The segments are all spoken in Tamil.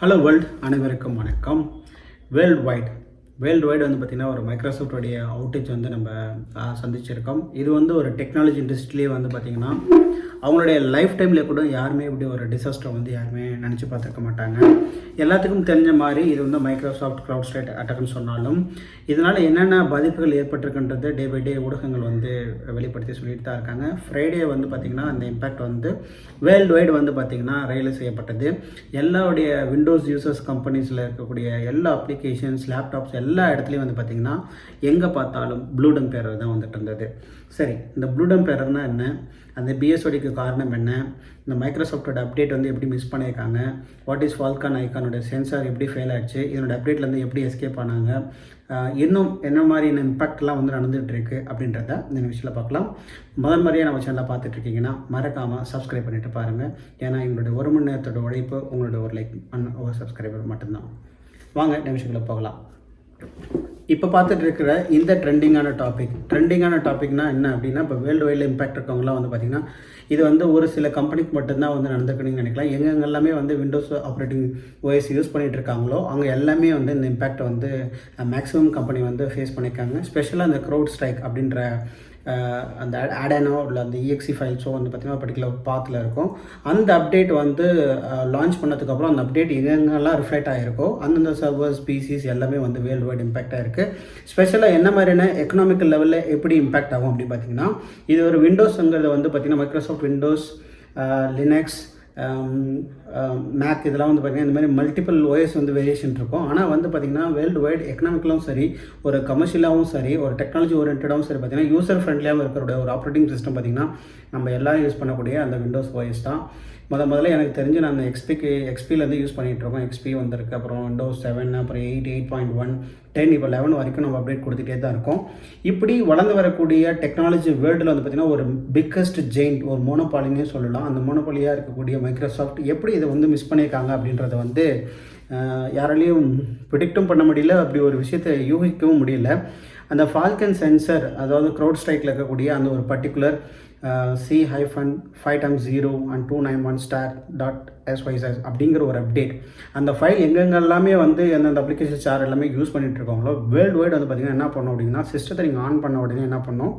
ஹலோ வேர்ல்ட் அனைவருக்கும் வணக்கம். வேர்ல்டு வைட் வேர்ல்டு வைடு வந்து பார்த்திங்கன்னா ஒரு மைக்ரோசாஃப்டோடைய அவுட்டேஜ் வந்து நம்ம சந்திச்சிருக்கோம். இது வந்து ஒரு டெக்னாலஜி இண்டஸ்ட்ரியிலே வந்து பார்த்திங்கன்னா அவங்களுடைய லைஃப் டைமில் கூட யாருமே இப்படி ஒரு டிசாஸ்டர் வந்து யாருமே நினச்சி பார்த்துருக்க மாட்டாங்க. எல்லாத்துக்கும் தெரிஞ்ச மாதிரி இது வந்து மைக்ரோசாஃப்ட் க்ளவுட் ஸ்டேட் அட்டாக்னு சொன்னாலும் இதனால் என்னென்ன பாதிப்புகள் ஏற்பட்டிருக்குன்றது டே பை டே ஊடகங்கள் வந்து வெளிப்படுத்தி சொல்லிட்டு தான் இருக்காங்க. ஃப்ரைடே வந்து பார்த்திங்கன்னா அந்த இம்பேக்ட் வந்து வேர்ல்டு வைடு வந்து பார்த்திங்கன்னா ரியலைஸ் செய்யப்பட்டது. எல்லாருடைய விண்டோஸ் யூசர்ஸ் கம்பெனிஸில் இருக்கக்கூடிய எல்லா அப்ளிகேஷன்ஸ் லேப்டாப்ஸ் எல்லா இடத்துலையும் வந்து பார்த்திங்கன்னா எங்கே பார்த்தாலும் ப்ளூடம் பேரர் தான் வந்துட்டு இருந்தது. சரி இந்த ப்ளூடம் பேரர்னால் என்ன? அந்த பிஎஸ்ஓடிக்கு காரணம் என்ன? இந்த மைக்ரோசாஃப்டோட அப்டேட் வந்து எப்படி மிஸ் பண்ணியிருக்காங்க? வாட் இஸ் ஃபால்கான் ஐக்கானோட சென்சார் எப்படி ஃபெயில் ஆச்சு? இதனோட அப்டேட்லேருந்து எப்படி எஸ்கேப் ஆனாங்க? இன்னும் என்ன மாதிரியான இம்பாக்ட்லாம் வந்து நடந்துகிட்ருக்கு அப்படின்றத இந்த விஷயத்தில் பார்க்கலாம். முதல் முறையாக நம்ம சேனலில் பார்த்துட்ருக்கீங்கன்னா மறக்காமல் சப்ஸ்கிரைப் பண்ணிட்டு பாருங்கள் ஏன்னா எங்களுடைய ஒரு மணி நேரத்தோட உழைப்பு உங்களோட ஒரு லைக் அன் ஒரு சப்ஸ்கிரைபர் மட்டும்தான். வாங்க நிமிஷங்களை போகலாம். இப்போ பார்த்துட்டு இருக்கிற இந்த ட்ரெண்டிங்கான டாபிக் ட்ரெண்டிங்கான டாபிக்னா என்ன அப்படின்னா இப்போ வேர்ல்டு வைடில் இம்பேக்ட் இருக்கவங்களாம் வந்து பார்த்திங்கன்னா இது வந்து ஒரு சில கம்பெனிக்கு மட்டும்தான் வந்து நடந்துக்கணும்னு நினைக்கலாம். எங்கெங்கெல்லாமே எல்லாமே வந்து விண்டோஸ் ஆப்ரேட்டிங் ஓஎஸ் யூஸ் பண்ணிட்டு இருக்காங்களோ அவங்க எல்லாமே வந்து இந்த இம்பேக்ட் வந்து மேக்ஸிமம் கம்பெனி வந்து ஃபேஸ் பண்ணியிருக்காங்க. ஸ்பெஷலாக இந்த க்ரௌட் ஸ்ட்ரைக் அப்படின்ற அந்த ஆடானோ இல்லை அந்த இஎக்சி ஃபைல்ஸோ வந்து பார்த்திங்கன்னா பர்டிகுலர் பாத்தில் இருக்கும். அந்த அப்டேட் வந்து லான்ச் பண்ணதுக்கப்புறம் அந்த அப்டேட் எங்கெங்கெல்லாம் ரிஃப்ளெக்ட் ஆகிருக்கோ அந்தந்த சர்வர்ஸ் பிசிஸ் எல்லாமே வந்து வேர்ல்டு வைட் இம்பாக்ட் ஆகிருக்கு ஸ்பெஷலாக என்ன மாதிரியான எக்கனாமிக்கல் லெவலில் எப்படி இம்பேக்ட் ஆகும் அப்படின்னு பார்த்தீங்கன்னா இது ஒரு விண்டோஸுங்கிறது வந்து பார்த்திங்கன்னா மைக்ரோசாஃப்ட் விண்டோஸ் லினக்ஸ் மேக் இதெல்லாம் வந்து பார்த்திங்கன்னா இந்த மாதிரி மல்டிபிள் ஓஎஸ் வந்து வேரியேஷன் இருக்கும். ஆனால் வந்து பார்த்திங்கன்னா வேர்ல்டு வைட் எக்கனாமிக்கலும் சரி ஒரு கமர்ஷியலாகவும் சரி ஒரு டெக்னாலஜி ஓரியன்டாகவும் சரி பார்த்திங்கன்னா யூசர் ஃப்ரெண்ட்லியாகவும் இருக்கிற ஒரு ஆப்ரேட்டிங் சிஸ்டம் பார்த்திங்கன்னா நம்ம எல்லாம் யூஸ் பண்ணக்கூடிய அந்த விண்டோஸ் ஓஎஸ் தான். முத முதல்ல எனக்கு தெரிஞ்சு நான் எக்ஸ்பிக்கு எக்ஸ்பிலேருந்து யூஸ் பண்ணிகிட்டு இருக்கோம் எக்ஸ்பி வந்திருக்கு. அப்புறம் விண்டோஸ் செவன் அப்புறம் eight eight point one ten இப்போ லெவன் வரைக்கும் நம்ம அப்டேட் கொடுத்துட்டே தான் இருக்கோம். இப்படி வளர்ந்து வரக்கூடிய டெக்னாலஜி வேர்ல்டில் வந்து பார்த்திங்கன்னா ஒரு பிக்கஸ்ட் ஜெயின்ட் ஒரு மோனோபாலினே சொல்லலாம். அந்த மோனோபாலியாக இருக்கக்கூடிய மைக்ரோசாஃப்ட் எப்படி இதை வந்து மிஸ் பண்ணியிருக்காங்க அப்படின்றத வந்து யாராலையும் ப்ரிடிக்டும் பண்ண முடியல. அப்படி ஒரு விஷயத்தை யூகிக்கவும் முடியல. அந்த ஃபால்கன் சென்சர் அதாவது க்ரௌட் ஸ்ட்ரைக்கில் இருக்கக்கூடிய அந்த ஒரு particular C hyphen five time zero and two nine one star dot SYS அப்படிங்கிற ஒரு அப்டேட் அந்த ஃபைல் எங்கெங்கெல்லாமே வந்து எந்தெந்த அப்ளிகேஷன் சார் எல்லாமே யூஸ் பண்ணிட்டு இருக்காங்களோ வேர்ல்டு வைடு வந்து பார்த்திங்கன்னா என்ன பண்ணோம் அப்படின்னா சிஸ்டத்தை நீங்கள் ஆன் பண்ண உடனே என்ன பண்ணோம்?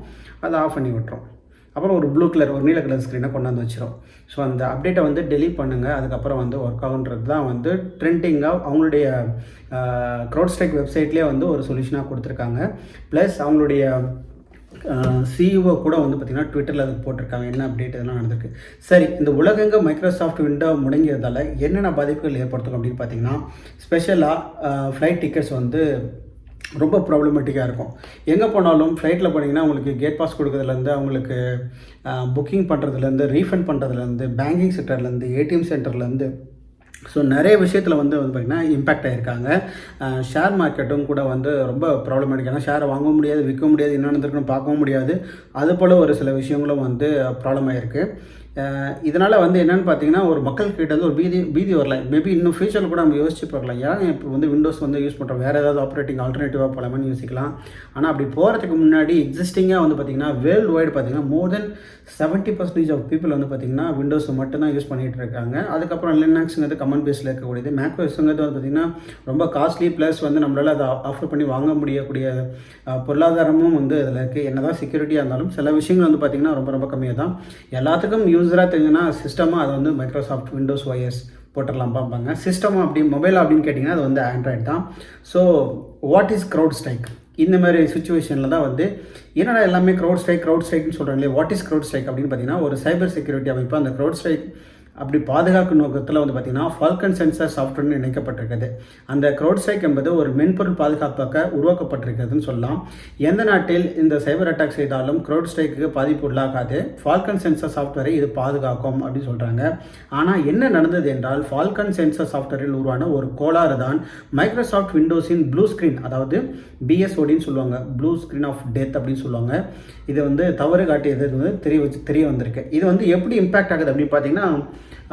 அதை ஆஃப் பண்ணி விட்டுரும். அப்புறம் ஒரு ப்ளூ கலர் ஒரு நீல கலர் ஸ்க்ரீனை கொண்டாந்து வச்சிரும். ஸோ அந்த அப்டேட்டை வந்து டெலீட் பண்ணுங்கள் அதுக்கப்புறம் வந்து ஒர்க் ஆகுன்றது தான் வந்து ட்ரெண்டிங்காக அவங்களுடைய க்ரௌட் ஸ்ட்ரைக் வெப்சைட்லேயே வந்து ஒரு சொல்யூஷனாக கொடுத்துருக்காங்க. ப்ளஸ் அவங்களுடைய சிஇஓ கூட வந்து பார்த்திங்கன்னா ட்விட்டரில் அதுக்கு போட்டிருக்காங்க. என்ன அப்டேட் இதெல்லாம் நடந்திருக்கு? சரி இந்த உலகங்க மைக்ரோசாஃப்ட் விண்டோ முடங்கியதால் என்னென்ன பாதிப்புகள் ஏற்படுத்தும் அப்படின்னு பார்த்தீங்கன்னா ஸ்பெஷலாக ஃப்ளைட் டிக்கெட்ஸ் வந்து ரொம்ப ப்ராப்ளமேட்டிக்காக இருக்கும். எங்கே போனாலும் ஃப்ளைட்டில் போனீங்கன்னா உங்களுக்கு கேட் பாஸ் கொடுக்கறதுலேருந்து அவங்களுக்கு புக்கிங் பண்ணுறதுலேருந்து ரீஃபண்ட் பண்ணுறதுலேருந்து பேங்கிங் செக்டர்லேருந்து ஏடிஎம் சென்டர்லேருந்து ஸோ நிறைய விஷயத்தில் வந்து வந்து பார்த்திங்கன்னா இம்பேக்ட் ஆகிருக்காங்க ஷேர் மார்க்கெட்டும் கூட வந்து ரொம்ப ப்ராப்ளமேட்டிக் ஏன்னா ஷேரை வாங்க முடியாது விற்க முடியாது என்ன நடந்திருக்குன்னு பார்க்கவும் முடியாது. அது போல் ஒரு சில விஷயங்களும் வந்து ப்ராப்ளம் ஆகிருக்கு இதனால் வந்து என்னென்னு பார்த்தீங்கன்னா ஒரு மக்கள்கிட்ட வந்து ஒரு பீதி பீதி வரல. மேபி இன்னும் ஃபியூச்சரில் கூட நம்ம யோசிச்சு பார்க்கலாம். ஏன் இப்போ வந்து விண்டோஸ் வந்து யூஸ் பண்ணுறோம் வேறு ஏதாவது ஆப்ரேட்டிங் ஆல்டர்னேட்டிவாக போகலாமான்னு யோசிக்கலாம். ஆனால் அப்படி போகிறதுக்கு முன்னாடி எக்ஸிஸ்டிங்காக வந்து பார்த்திங்கன்னா வேர்ல்டு வைடு பார்த்திங்கன்னா more then seventy percentage of people வந்து பார்த்திங்கன்னா விண்டோஸ் மட்டும்தான் யூஸ் பண்ணிகிட்டு இருக்காங்க. அதுக்கப்புறம் லினக்ஸுங்கிறது கமன் பேஸில் இருக்கக்கூடியது. மேக்ரோஸுங்கிறது வந்து பார்த்திங்கன்னா ரொம்ப காஸ்ட்லி ப்ளஸ் வந்து நம்மளால் அதை ஆஃபர் பண்ணி வாங்க முடியக்கூடிய பொருளாதாரமும் வந்து அதில் இருக்குது என்ன தான் செக்யூரிட்டியாக இருந்தாலும் சில விஷயங்கள் வந்து பார்த்திங்கன்னா ரொம்ப ரொம்ப கம்மியாக தான் எல்லாத்துக்கும் யூஸ் யூஸராக தெரிஞ்சுன்னா சிஸ்டமாக அது வந்து மைக்ரோசாஃப்ட் விண்டோஸ் ஒய்எஸ் போட்டுடலாம் பார்ப்பாங்க. சிஸ்டம் அப்படி மொபைல் அப்படின்னு கேட்டிங்கன்னா அது வந்து ஆண்ட்ராய்டு தான். So what is CrowdStrike இந்த மாதிரி சுச்சுவேஷனில் தான் வந்து என்னடா எல்லாமே க்ரௌட் ஸ்ட்ரைக் க்ரௌட் ஸ்ட்ரைக்னு சொல்கிறாங்களே வாட் இஸ் க்ரௌட் ஸ்ட்ரைக் அப்படின்னு பார்த்தீங்கன்னா ஒரு சைபர் செக்யூரிட்டி அமைப்பு. அந்த க்ரௌட் ஸ்ட்ரைக் அப்படி பாதுகாக்கும் நோக்கத்தில் வந்து பார்த்திங்கன்னா ஃபால்கன் சென்சார் சாஃப்ட்வேர்னு இணைக்கப்பட்டிருக்குது. அந்த க்ரௌட் என்பது ஒரு மென்பொருள் பாதுகாப்பாக உருவாக்கப்பட்டிருக்கிறதுன்னு சொல்லலாம். எந்த நாட்டில் இந்த சைபர் அட்டாக் செய்தாலும் க்ரௌட் ஸ்ட்ரைக்கு பாதிப்பு உள்ளாகாது. ஃபால்கன் சென்சார் சாஃப்ட்வேரை இது பாதுகாக்கும் அப்படின்னு சொல்கிறாங்க ஆனால் என்ன நடந்தது என்றால் ஃபால்கன் சென்சார் சாஃப்ட்வேரில் உருவான ஒரு கோளாறு தான் மைக்ரோசாஃப்ட் விண்டோஸின் ப்ளூ ஸ்க்ரீன் அதாவது பிஎஸ்ஓடின்னு சொல்லுவாங்க. ப்ளூ ஸ்க்ரீன் ஆஃப் டெத் அப்படின்னு சொல்லுவாங்க. இது வந்து தவறு காட்டியது வந்து தெரிய வச்சு தெரிய வந்திருக்கு. இது வந்து எப்படி இம்பேக்ட் ஆகுது அப்படின்னு பார்த்தீங்கன்னா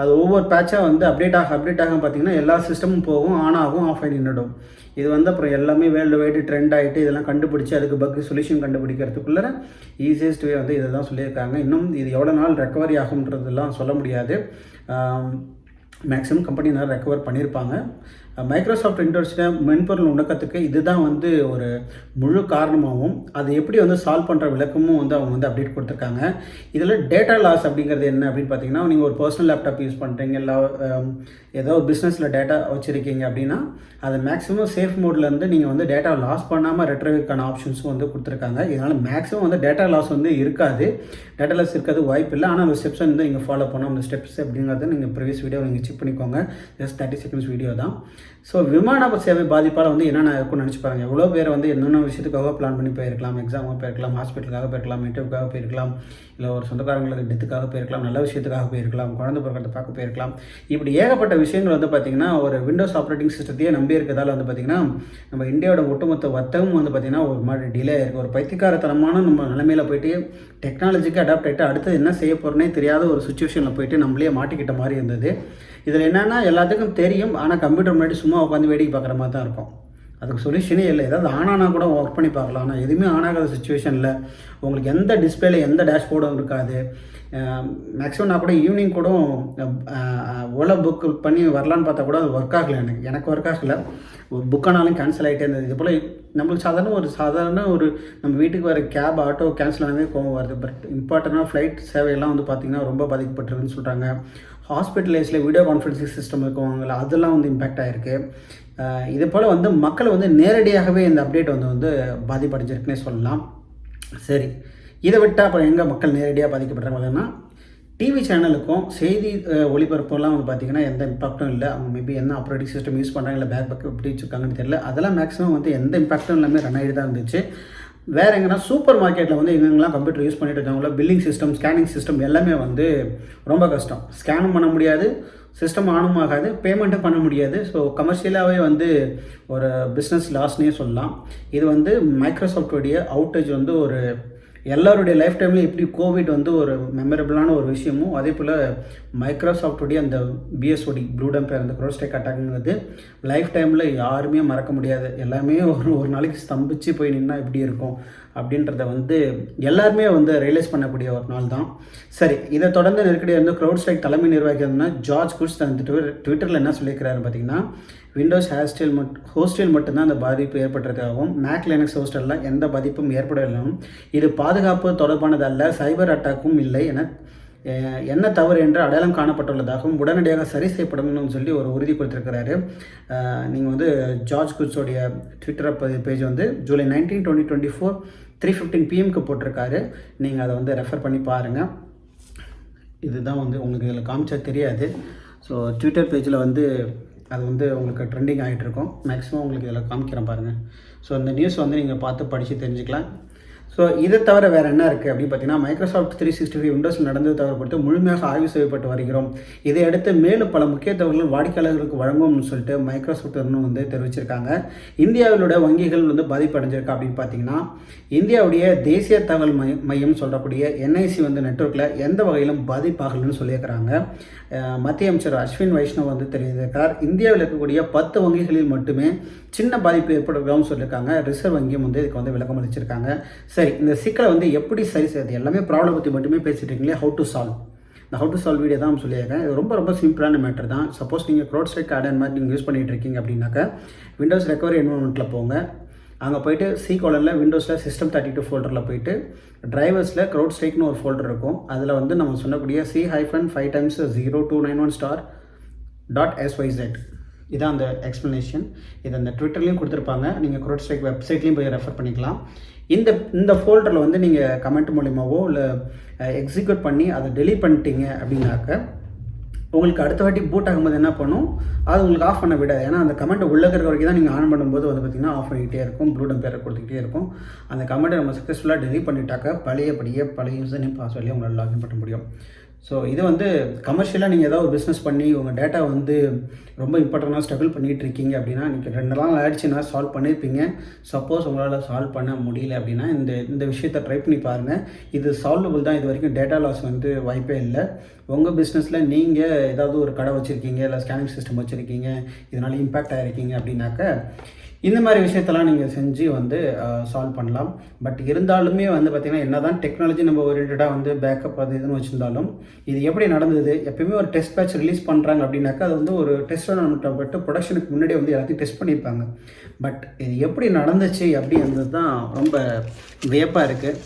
அது ஒவ்வொரு பேட்சாக வந்து அப்டேட் ஆக அப்டேட் ஆக பார்த்தீங்கன்னா எல்லா சிஸ்டமும் போகும் ஆன் ஆகும் ஆஃப் ஆகி நின்றுடும் இது வந்து அப்புறம் எல்லாமே வேர்ல்டு வைடு ட்ரெண்ட் ஆகிட்டு இதெல்லாம் கண்டுபிடிச்சி அதுக்கு பக் சொல்யூஷன் கண்டுபிடிக்கிறதுக்குள்ளே ஈஸியஸ்ட் வே வந்து இதை தான் சொல்லியிருக்காங்க. இன்னும் இது எவ்வளோ நாள் ரெக்கவரி ஆகுன்றதெல்லாம் சொல்ல முடியாது. மேக்ஸிமம் கம்பெனி நல்லா ரெக்கவர் பண்ணியிருப்பாங்க. மைக்ரோசாஃப்ட் இண்டஸ்ட்ரியை மென்பொருள் உணக்கத்துக்கு இதுதான் வந்து ஒரு முழு காரணமாகவும் அது எப்படி வந்து சால்வ் பண்ணுற விளக்கமும் வந்து அவங்க வந்து அப்டேட் கொடுத்துருக்காங்க. இதில் டேட்டா லாஸ் அப்படிங்கிறது என்ன அப்படின்னு பார்த்தீங்கன்னா நீங்கள் ஒரு பர்சனல் லேப்டாப் யூஸ் பண்ணுறீங்க இல்லை ஏதோ ஒரு பிஸ்னஸில் டேட்டா வச்சுருக்கீங்க அப்படின்னா அது மேக்ஸிமம் சேஃப் மோட்லேருந்து நீங்கள் வந்து டேட்டா லாஸ் பண்ணாமல் ரெட்ரவிக்கான ஆப்ஷன்ஸும் வந்து கொடுத்துருக்காங்க. இதனால் மேக்ஸிமம் வந்து டேட்டா லாஸ் வந்து இருக்காது. டேட்டா லாஸ் இருக்காது வாய்ப்பு இல்லை. ஆனால் அந்த ஸ்டெப்ஸ் வந்து நீங்கள் ஃபாலோ பண்ணோம் அந்த ஸ்டெப்ஸ் அப்படிங்கிறது நீங்கள் ப்ரீவியஸ் வீடியோ நீங்கள் செக் பண்ணிக்கோங்க. ஜஸ்ட் தேர்ட்டி செகண்ட்ஸ் வீடியோ தான். ஸோ விமான சேவை பாதிப்பால் வந்து என்னென்ன இருக்கும்னு நினச்சி பாருங்கள் எவ்வளோ பேர் வந்து என்னென்ன விஷயத்துக்காக பிளான் பண்ணி போயிருக்கலாம்? எக்ஸாமுக்கு போயிருக்கலாம் ஹாஸ்பிட்டலுக்காக போயிருக்கலாம் இன்டர்வியூக்காக போயிருக்கலாம் இல்லை ஒரு சொந்தக்காரங்களுக்கு டெத்துக்காக போயிருக்கலாம் நல்ல விஷயத்துக்காக போயிருக்கலாம் குழந்தை பிறக்கிறத பார்க்க போயிருக்கலாம். இப்படி ஏகப்பட்ட விஷயங்கள் வந்து பார்த்திங்கன்னா ஒரு விண்டோஸ் ஆப்ரேட்டிங் சிஸ்டத்தையே நம்பி இருக்கிறதால வந்து பார்த்திங்கன்னா நம்ம இந்தியாவோட ஒட்டுமொத்த வர்த்தகம் வந்து பார்த்திங்கன்னா ஒரு மாதிரி டிலே ஆயிருக்கு ஒரு பைத்தியக்காரத்தனமான நம்ம நிலைமையில் போயிட்டு டெக்னாலஜிக்கு அடாப்ட் ஆகிட்டு அடுத்து என்ன செய்ய போகிறோன்னே தெரியாத ஒரு சுச்சுவேஷனில் போயிட்டு நம்மளே மாட்டிக்கிட்ட மாதிரி இருந்தது. இதில் என்னென்னா எல்லாத்துக்கும் தெரியும். ஆனால் கம்ப்யூட்டர் முன்னாடி சும்மா உட்காந்து வேடிக்கை பார்க்குற மாதிரி தான் இருக்கும். அதுக்கு சொல்யூஷனே இல்லை. ஏதாவது ஆனானா கூட ஒர்க் பண்ணி பார்க்கலாம். ஆனால் எதுவுமே ஆனாகாத சுச்சுவேஷனில் உங்களுக்கு எந்த டிஸ்பிளேல எந்த டேஷ்போர்டும் இருக்காது. மேக்ஸிமம் நான் கூட ஈவினிங் கூட ஓலா புக் பண்ணி வரலான்னு பார்த்தா கூட அது ஒர்க் ஆகலை எனக்கு. எனக்கு ஒர்க் ஆகலை. ஒரு புக்கானாலும் கேன்சல் ஆகிட்டே இருந்தது. இது போல் நம்மளுக்கு சாதாரண ஒரு சாதாரண ஒரு நம்ம வீட்டுக்கு வர கேப் ஆட்டோ கேன்சல் ஆனவே கோவம் வருது. பட் இம்பார்ட்டண்ட்டாக ஃப்ளைட் சேவையெல்லாம் வந்து பார்த்திங்கன்னா ரொம்ப பாதிக்கப்பட்டிருக்குன்னு சொல்கிறாங்க ஹாஸ்பிட்டலைஸில் வீடியோ கான்ஃபரன்சிங் சிஸ்டம் இருக்குவாங்கல்ல அதெல்லாம் வந்து இம்பேக்ட் ஆகிருக்கு இதே போல் வந்து மக்களை வந்து நேரடியாகவே இந்த அப்டேட் வந்து வந்து பாதிப்படைஞ்சிருக்குன்னே சொல்லலாம். சரி இதை விட்டால் அப்புறம் எங்கே மக்கள் நேரடியாக பாதிக்கப்படுறாங்கன்னா டிவி சேனலுக்கும் செய்தி ஒளிபரப்புலாம் வந்து பார்த்திங்கன்னா எந்த இம்பாக்டும் இல்லை. அவங்க மேபி என்ன ஆப்ரேட்டிங் சிஸ்டம் யூஸ் பண்ணுறாங்க இல்லை பேக் பக்கம் எப்படி வச்சுருக்காங்கன்னு தெரியல. அதெல்லாம் மேக்ஸிமம் வந்து எந்த இம்பாக்டும் இல்லாமல் ரன் ஆகிட்டு தான் இருந்துச்சு. வேறு எங்கன்னா சூப்பர் மார்க்கெட்டில் வந்து எங்கெங்கெல்லாம் கம்ப்யூட்டர் யூஸ் பண்ணிட்டு இருக்காங்களோ பில்லிங் சிஸ்டம் ஸ்கேனிங் சிஸ்டம் எல்லாமே வந்து ரொம்ப கஷ்டம். ஸ்கேனும் பண்ண முடியாது சிஸ்டம் ஆனும் ஆகாது பேமெண்ட்டும் பண்ண முடியாது. ஸோ கமர்ஷியலாகவே வந்து ஒரு பிஸ்னஸ் லாஸ்னே சொல்லலாம். இது வந்து மைக்ரோசாஃப்டோடைய அவுட்டேஜ் வந்து ஒரு எல்லாருடைய லைஃப் டைம்லையும் எப்படி கோவிட் வந்து ஒரு மெமரபிளான ஒரு விஷயமும் அதே போல் மைக்ரோசாஃப்டுடைய அந்த பிஎஸ்ஓடி ப்ளூ பேர் அந்த க்ரோஸ்டேக் அட்டாக்ங்கிறது லைஃப் டைமில் யாருமே மறக்க முடியாது. எல்லாமே ஒரு ஒரு நாளைக்கு ஸ்தம்பிச்சு போய் நின்னா எப்படி இருக்கும்? அப்படின்றத வந்து எல்லாருமே வந்து ரியலைஸ் பண்ணக்கூடிய ஒரு நாள் தான். சரி இதை தொடர்ந்து நெருக்கடியாக வந்து க்ரௌட் ஸ்ட்ரைக் தலைமை நிர்வாகிகள்னா ஜார்ஜ் குட்ஸ் தன் ட்விட்டரில் என்ன சொல்லியிருக்கிறாரு பார்த்தீங்கன்னா விண்டோஸ் ஹேர்ஸ்டைல் மட் ஹோஸ்டல் மட்டும்தான் அந்த பாதிப்பு ஏற்பட்டிருக்காகவும் மேக் லினக்ஸ் ஹோஸ்டலில் எந்த பாதிப்பும் ஏற்படவில்லையும் இது பா பாதுகாப்பு தொடர்பானதல்ல சைபர் அட்டாக்கும் இல்லை என என்ன தவறு என்று அடையாளம் காணப்பட்டுள்ளதாகவும் உடனடியாக சரி செய்யப்படணும்னு சொல்லி ஒரு உறுதி கொடுத்துருக்கிறாரு. நீங்கள் வந்து ஜார்ஜ் குட்ஸோடைய ட்விட்டர் பேஜ் வந்து July nineteen twenty twenty four three fifteen பிஎம்க்கு போட்டிருக்காரு. நீங்கள் அதை வந்து ரெஃபர் பண்ணி பாருங்கள் இதுதான் வந்து உங்களுக்கு இதில் காமிச்சா தெரியாது. ஸோ ட்விட்டர் பேஜில் வந்து அது வந்து உங்களுக்கு ட்ரெண்டிங் ஆகிட்டு இருக்கும். மேக்ஸிமம் உங்களுக்கு இதில் காமிக்கிறேன் பாருங்கள் ஸோ இந்த நியூஸ் வந்து நீங்கள் பார்த்து படித்து தெரிஞ்சுக்கலாம். ஸோ இதை தவிர வேறு என்ன இருக்குது அப்படின்னு பார்த்தீங்கன்னா மைக்ரோசாஃப்ட் த்ரீ சிக்ஸ்டி ஃபைவ் விண்டோஸில் நடந்தது தவிர முழுமையாக ஆய்வு செய்யப்பட்டு வருகிறோம். இதையடுத்து மேலும் பல முக்கிய தகவல்கள் வாடிக்கையாளர்களுக்கு வழங்கும்னு சொல்லிட்டு மைக்ரோசாஃப்ட் வந்து தெரிவிச்சிருக்காங்க. இந்தியாவிலோட வங்கிகள் வந்து பாதிப்படைஞ்சிருக்கு அப்படின்னு பார்த்தீங்கன்னா இந்தியாவுடைய தேசிய தகவல் மையம் மையம் சொல்லக்கூடிய என்ஐசி வந்து நெட்வொர்க்கில் எந்த வகையிலும் பாதிப்பாகலன்னு சொல்லியிருக்கிறாங்க. மத்திய அமைச்சர் அஸ்வின் வைஷ்ணவ் வந்து தெரிவித்திருக்கார். இந்தியாவில் இருக்கக்கூடிய பத்து வங்கிகளில் மட்டுமே சின்ன பாதிப்பு ஏற்படுகிறோம்னு சொல்லியிருக்காங்க. ரிசர்வ் வங்கியும் வந்து இதுக்கு வந்து விளக்கம் அளிச்சிருக்காங்க. சரி இந்த சிக்கலை வந்து எப்படி சரி செய்யறது? எல்லாமே ப்ராப்ளம் பற்றி மட்டுமே பேசிட்டு இருக்கீங்களே ஹவு டு சால்வ் இந்த ஹவு டு சால்வ் வீடியோ தான் சொல்லியிருக்கேன். இது ரொம்ப ரொம்ப சிம்பிளான மேட்டர் தான். சப்போஸ் நீங்கள் க்ரோட் ஸ்ட்ரைக் கார்டன் மாதிரி நீங்கள் யூஸ் பண்ணிகிட்டு இருக்கீங்க அப்படின்னாக்கா விண்டோஸ் ரெக்கவரி என்வரன்மெண்ட்டில் போங்க. அங்கே போயிட்டு சி கோலரில் விண்டோஸில் சிஸ்டம் தேர்ட்டி டூ ஃபோல்டரில் போயிட்டு டிரைவர்ஸில் க்ரௌட் ஸ்ட்ரைக்னு ஒரு ஃபோல்டர் இருக்கும். அதில் வந்து நம்ம சொன்னக்கூடிய C hyphen five times zero two nine one star dot S Y Z இதான் அந்த எக்ஸ்ப்ளனேஷன் இது அந்த ட்விட்டர்லேயும் கொடுத்துருப்பாங்க. நீங்கள் க்ரோட் ஸ்ட்ரைக் வெப்சைட்லேயும் போய் ரெஃபர் பண்ணிக்கலாம். இந்த இந்த ஃபோல்டரில் வந்து நீங்கள் கமெண்ட் மூலியமாகவோ இல்லை எக்ஸிக்யூட் பண்ணி அதை டெலீட் பண்ணிட்டீங்க அப்படின்னாக்க உங்களுக்கு அடுத்த வாட்டி பூட் ஆகும்போது என்ன பண்ணும்? அது உங்களுக்கு ஆஃப் பண்ண விடாது. ஏன்னா அந்த கமெண்ட் உள்ள இருக்கிற வரைக்கும் தான் நீங்கள் ஆன் பண்ணும்போது வந்து பார்த்தீங்கன்னா ஆஃப் பண்ணிக்கிட்டே இருக்கும். ப்ளூ பேரை கொடுத்துக்கிட்டே இருக்கும். அந்த கமெண்ட்டை நம்ம சக்ஸஸ்ஃபுல்லாக டெலிட் பண்ணிட்டாக்க பழையபடியே பழைய யூசர் நேம் பாஸ்வேர்ட்லேயே உங்களால் லாகின் பண்ண முடியும். ஸோ இது வந்து கமர்ஷியலாக நீங்கள் ஏதாவது ஒரு பிஸ்னஸ் பண்ணி உங்கள் டேட்டா வந்து ரொம்ப இம்பார்ட்டண்ட்டாக ஸ்ட்ரகிள் பண்ணிகிட்டு இருக்கீங்க அப்படின்னா நீங்கள் ரெண்டு நாள் ஆயிடுச்சுன்னா சால்வ் பண்ணியிருப்பீங்க சப்போஸ் உங்களால் சால்வ் பண்ண முடியல அப்படின்னா இந்த இந்த விஷயத்தை ட்ரை பண்ணி பாருங்கள் இது சால்வபிள் தான். இது வரைக்கும் டேட்டா லாஸ் வந்து வாய்ப்பே இல்லை. உங்கள் பிஸ்னஸில் நீங்கள் ஏதாவது ஒரு கடை வச்சுருக்கீங்க இல்லை ஸ்கேனிங் சிஸ்டம் வச்சுருக்கீங்க இதனால் இம்பேக்ட் ஆகிருக்கீங்க அப்படின்னாக்க இந்த மாதிரி விஷயத்தெல்லாம் நீங்கள் செஞ்சு வந்து சால்வ் பண்ணலாம். பட் இருந்தாலுமே வந்து பார்த்திங்கன்னா என்ன தான் டெக்னாலஜி நம்ம ஓரியன்டாக வந்து பேக்கப் அது இதுன்னு வச்சுருந்தாலும் இது எப்படி நடந்தது? எப்பயுமே ஒரு டெஸ்ட் பேட்ச் ரிலீஸ் பண்ணுறாங்க அப்படின்னாக்கா அது வந்து ஒரு டெஸ்ட் நம்மகிட்ட பட்டு ப்ரொடக்ஷனுக்கு முன்னாடி வந்து எல்லாத்தையும் டெஸ்ட் பண்ணியிருப்பாங்க. பட் இது எப்படி நடந்துச்சு அப்படின்றது தான் ரொம்ப வியப்பாக இருக்குது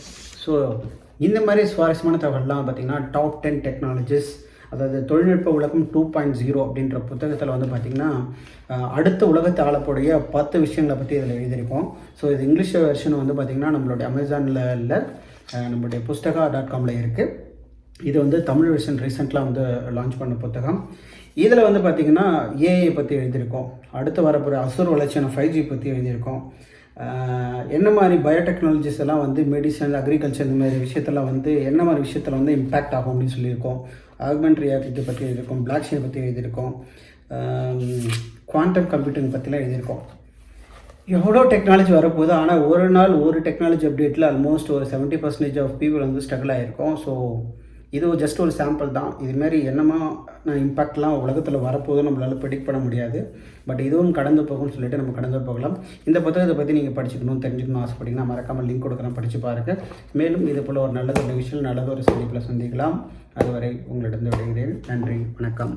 ஸோ இந்த மாதிரி சுவாரஸ்யமான தகவல்லாம் பார்த்திங்கன்னா டாப் டென் டெக்னாலஜிஸ் அதாவது தொழில்நுட்ப உலகம் டூ பாயிண்ட் ஜீரோ அப்படின்ற புத்தகத்தில் வந்து பார்த்திங்கன்னா அடுத்த உலகத்தை ஆளக்கூடிய பத்து விஷயங்களை பற்றி இதில் எழுதியிருக்கோம். ஸோ இது இங்கிலீஷ் வெர்ஷன் வந்து பார்த்திங்கன்னா நம்மளுடைய அமேசானில் இல்லை நம்மளுடைய புஸ்தகா டாட் காமில் இருக்குது இது வந்து தமிழ் வெர்ஷன் ரீசெண்டாக வந்து லான்ச் பண்ண புத்தகம். இதில் வந்து பார்த்திங்கன்னா ஏஐ பற்றி எழுதியிருக்கோம். அடுத்து வரப்போகிற அசுர் வளர்ச்சியான ஃபைவ் ஜி பற்றி எழுதியிருக்கோம். என்ன மாதிரி பயோடெக்னாலஜிஸ் எல்லாம் வந்து மெடிசன் அக்ரிகல்ச்சர் இந்த மாதிரி விஷயத்தெல்லாம் வந்து என்ன மாதிரி விஷயத்தில் வந்து இம்பேக்ட் ஆகும் அப்படின்னு சொல்லியிருக்கோம். ஆக்மெண்ட் ரியாலிட்டி பற்றி எழுதியிருக்கோம் பிளாக் ஷேர் பற்றி எழுதியிருக்கோம் குவாண்டம் கம்ப்யூட்டிங் பற்றிலாம் எழுதியிருக்கோம். எவ்வளோ டெக்னாலஜி வரப்போகுது ஆனால் ஒரு நாள் ஒரு டெக்னாலஜி அப்டேட்டில் ஆல்மோஸ்ட் ஒரு செவன்ட்டி பர்சன்டேஜ் ஆஃப் பீப்புள் வந்து ஸ்ட்ரகிள் ஆகிருக்கும் ஸோ இது ஜஸ்ட் ஒரு சாம்பிள் தான். இதுமாரி என்னமா நான் இம்பாக்ட்லாம் உலகத்தில் வரப்போதும் நம்மளால் ப்ரெடிக்ட் பண்ண முடியாது. பட் இதுவும் கடந்து போகும்னு சொல்லிட்டு நம்ம கடந்து போகலாம். இந்த புத்தகத்தை பற்றி நீங்கள் படிச்சுக்கணும் தெரிஞ்சுக்கணும் ஆசைப்பட்டீங்கன்னா மறக்காமல் லிங்க் கொடுக்குறேன். படித்து பாருங்கள் மேலும் இது போல் ஒரு நல்லது ஒரு விஷயம் நல்லது ஒரு சந்திப்பில் சந்திக்கலாம். அதுவரை உங்களிடம் விடைகிறேன் நன்றி வணக்கம்.